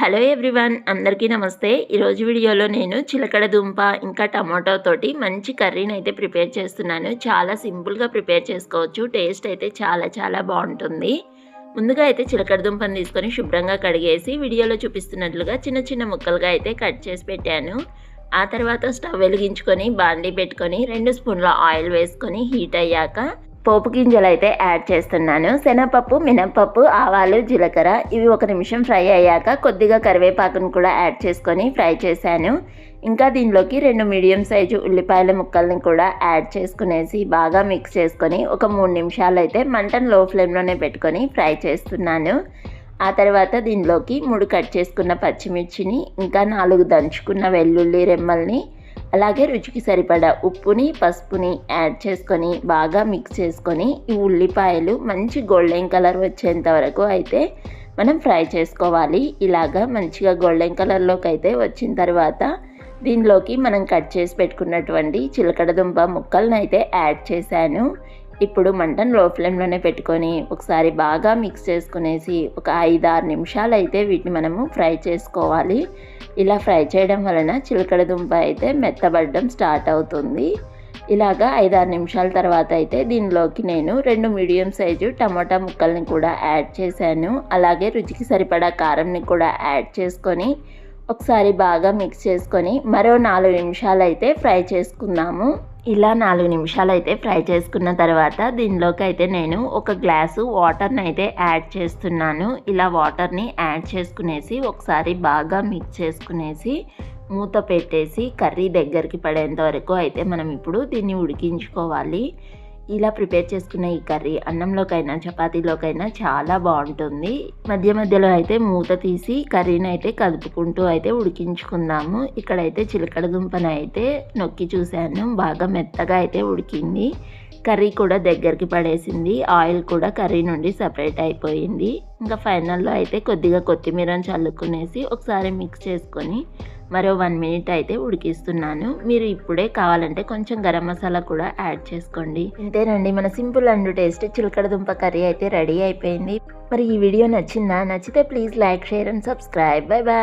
Hello everyone అందరికీ నమస్తే. ఈరోజు వీడియోలో నేను చిలకడ దుంప ఇంకా టమాటో తోటి మంచి కర్రీని అయితే ప్రిపేర్ చేస్తున్నాను. చాలా సింపుల్గా ప్రిపేర్ చేసుకోవచ్చు. టేస్ట్ అయితే చాలా చాలా బాగుంటుంది. ముందుగా అయితే చిలకడ దుంపను తీసుకొని శుభ్రంగా కడిగేసి వీడియోలో చూపిస్తున్నట్లుగా చిన్న చిన్న ముక్కలుగా అయితే కట్ చేసి పెట్టాను. ఆ తర్వాత స్టవ్ వెలిగించుకొని బాండీ పెట్టుకొని రెండు స్పూన్ల ఆయిల్ వేసుకొని హీట్ అయ్యాక పోపు గింజలు అయితే యాడ్ చేస్తున్నాను. శనగపప్పు మినపప్పు ఆవాలు జీలకర్ర ఇవి ఒక నిమిషం ఫ్రై అయ్యాక కొద్దిగా కరివేపాకును కూడా యాడ్ చేసుకొని ఫ్రై చేశాను. ఇంకా దీనిలోకి రెండు మీడియం సైజు ఉల్లిపాయల ముక్కల్ని కూడా యాడ్ చేసుకునేసి బాగా మిక్స్ చేసుకొని ఒక మూడు నిమిషాలు అయితే మంటను లో ఫ్లేమ్లోనే పెట్టుకొని ఫ్రై చేస్తున్నాను. ఆ తర్వాత దీనిలోకి మూడు కట్ చేసుకున్న పచ్చిమిర్చిని ఇంకా నాలుగు దంచుకున్న వెల్లుల్లి రెమ్మల్ని అలాగే రుచికి సరిపడా ఉప్పుని పసుపుని యాడ్ చేసుకొని బాగా మిక్స్ చేసుకొని ఈ ఉల్లిపాయలు మంచి గోల్డెన్ కలర్ వచ్చేంత వరకు అయితే మనం ఫ్రై చేసుకోవాలి. ఇలాగా మంచిగా గోల్డెన్ కలర్లోకి అయితే వచ్చిన తర్వాత దీనిలోకి మనం కట్ చేసి పెట్టుకున్నటువంటి చిలకడ దుంప ముక్కలను అయితే యాడ్ చేశాను. ఇప్పుడు మంటను లో ఫ్లేమ్లోనే పెట్టుకొని ఒకసారి బాగా మిక్స్ చేసుకునేసి ఒక ఐదు ఆరు నిమిషాలు అయితే వీటిని మనము ఫ్రై చేసుకోవాలి. ఇలా ఫ్రై చేయడం వలన చిలకడ దుంప అయితే మెత్తబడడం స్టార్ట్ అవుతుంది. ఇలాగా ఐదారు నిమిషాల తర్వాత అయితే దీనిలోకి నేను రెండు మీడియం సైజు టమాటా ముక్కల్ని కూడా యాడ్ చేశాను. అలాగే రుచికి సరిపడా కారంని కూడా యాడ్ చేసుకొని ఒకసారి బాగా మిక్స్ చేసుకొని మరో నాలుగు నిమిషాలు అయితే ఫ్రై చేసుకుందాము. ఇలా నాలుగు నిమిషాలు అయితే ఫ్రై చేసుకున్న తర్వాత దీనిలోకి అయితే నేను ఒక గ్లాసు వాటర్ని అయితే యాడ్ చేస్తున్నాను. ఇలా వాటర్ని యాడ్ చేసుకునేసి ఒకసారి బాగా మిక్స్ చేసుకునేసి మూత పెట్టేసి కర్రీ దగ్గరికి పడేంత వరకు అయితే మనం ఇప్పుడు దీన్ని ఉడికించుకోవాలి. ఇలా ప్రిపేర్ చేసుకున్న ఈ కర్రీ అన్నంలోకైనా చపాతీలోకైనా చాలా బాగుంటుంది. మధ్య మధ్యలో అయితే మూత తీసి కర్రీని అయితే కలుపుకుంటూ అయితే ఉడికించుకుందాము. ఇక్కడైతే చిలకడ దుంపను అయితే నొక్కి చూశాను. బాగా మెత్తగా అయితే ఉడికింది. కర్రీ కూడా దగ్గరికి పడేసింది. ఆయిల్ కూడా కర్రీ నుండి సపరేట్ అయిపోయింది. ఇంకా ఫైనల్లో అయితే కొద్దిగా కొత్తిమీరని చల్లుకునేసి ఒకసారి మిక్స్ చేసుకొని మరో వన్ మినిట్ అయితే ఉడికిస్తున్నాను. మీరు ఇప్పుడే కావాలంటే కొంచెం గరం మసాలా కూడా యాడ్ చేసుకోండి. ఇంతేనండి మన సింపుల్ అండ్ టేస్ట్ చిలకడదుంప కర్రీ అయితే రెడీ అయిపోయింది. మరి ఈ వీడియో నచ్చిందా? నచ్చితే please like share and subscribe. Bye bye